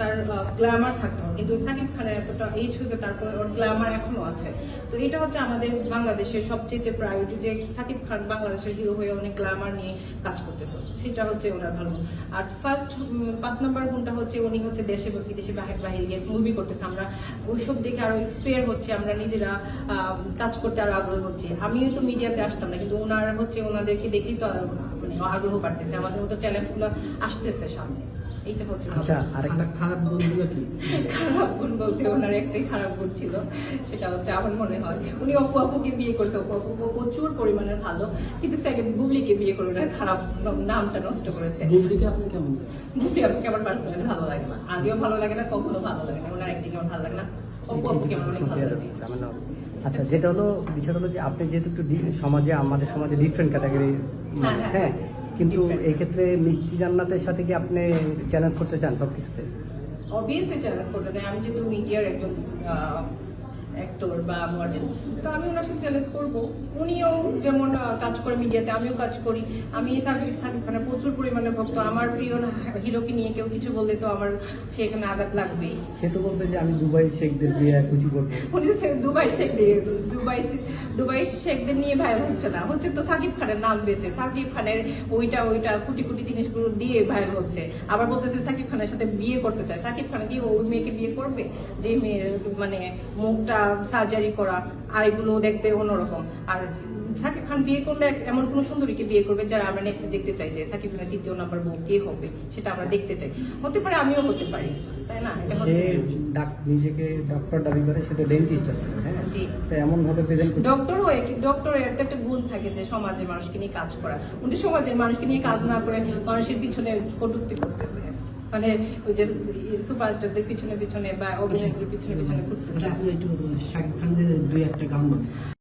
তার গ্ল্যামার থাকতে কিন্তু সাকিব খানের এতটা এই ছবিতে তারপরে ওর গ্ল্যামার এখনও আছে। তো এটা হচ্ছে আমাদের বাংলাদেশের সবচেয়ে প্রায়োরিটি যে সাকিব খান বাংলাদেশের হিরো হয়ে অনেক গ্ল্যামার নিয়ে কাজ করতেছে। সেটা হচ্ছে ওনার ভালো। আর ফার্স্ট পাঁচ নম্বর গুণটা হচ্ছে উনি হচ্ছে দেশে বিদেশে বাহির বাহিরে গিয়ে মুভি করতেছে। আমরা ওইসব দেখে আরও এক্সপায়ার হচ্ছে, আমরা নিজেরা কাজ করতে আরও আগ্রহ হচ্ছে। আমিও তো মিডিয়াতে আসতাম না, কিন্তু ওনারা হচ্ছে ওনাদেরকে দেখেই তো মানে আগ্রহ বাড়তেছে। আমাদের মতো ট্যালেন্টগুলো আসতেছে সামনে। এইটা আচ্ছা আরেকটা খারাপ গুণগুলো কি? খারাপ গুণ বলতে ওনার একটাই খারাপ গুণ ছিল সেটা হচ্ছে আমার মনে হয় উনি অপু আপুকে বিয়ে করছে অপু আপু প্রচুর পরিমাণে ভালো কিন্তু সেকেন্ড বুবলিকে বিয়ে করে ওনার খারাপ নামটা নষ্ট করেছে। বুবলিকে আপনি কেমন বুবলি আপুকে আমার পার্সোনালি ভালো লাগে না আগেও ভালো লাগে না কখনো ভালো লাগে না ওনার অ্যাক্টিং আমার ভালো লাগে না অপু আপুকে আমার অনেক ভালো লাগে। আচ্ছা যেটা হলো বিষয়টা হলো যে আপনি যেহেতু একটু সমাজে আমাদের সমাজে ডিফারেন্ট ক্যাটাগরি হ্যাঁ, হ্যাঁ। হ্যাঁ। কিন্তু. এই ক্ষেত্রে মিষ্টি জান্নাতের সাথে কি আপনি চ্যালেঞ্জ করতে চান সব কিছুতে অবভিয়াসলি চ্যালেঞ্জ করতে চাই আমি যেহেতু মিডিয়ার একজন অ্যাক্টর বা মডেল তো আমি ওনার সাথে চ্যালেঞ্জ করব। উনিও যেমন কাজ করে মিডিয়াতে আমিও কাজ করি। আমি সাকিব সাকিব খানের প্রচুর পরিমাণে ভক্ত। আমার প্রিয় হিরোকে নিয়ে কেউ কিছু বললে তো আমার সেখানে আঘাত লাগবেই। সে তো বলতে যে আমি দুবাই শেখদের বিয়ে খুশি করব। উনি দুবাই শেখ দিয়ে দুবাই দুবাই শেখদের নিয়ে ভাইরাল হচ্ছে না। হচ্ছে তো সাকিব খানের নাম দিয়েছে সাকিব খানের ওইটা ওইটা কুটি কুটি জিনিসগুলো দিয়ে ভাইরাল হচ্ছে। আবার বলতেছে সাকিব খানের সাথে বিয়ে করতে চায়। সাকিব খান কি ওই মেয়েকে বিয়ে করবে? যে মেয়ের মানে মুখটা সার্জারি করা আইগুলো দেখতে অন্যরকম। আর সাকিব খান বিয়ে করলে এমন কোন সুন্দরীকে বিয়ে করবে যারা আমরা নেক্সট দেখতে চাই যে সাকিব খানের দ্বিতীয় নাম্বার বউ কে হবে সেটা আমরা দেখতে চাই। হতে পারে আমিও হতে পারি তাই না? সে ডাক নিজেকে ডক্টর দাবি করে সে তো ডেন্টিস্ট আছে হ্যাঁ জি। এমন ভাবে প্রেজেন্ট করছে। ডক্টরও ডক্টরের একটা একটা গুণ থাকে যে সমাজের মানুষকে নিয়ে কাজ করা। উনি সমাজের মানুষকে নিয়ে কাজ না করে মানুষের পিছনে কটূক্তি করতেছে। মানে ওই যে সুপারস্টারদের পিছনে পিছনে বা অভিনেত্রীর পিছনে পিছনে ঘুরতেছে। শাকিব দুই একটা গান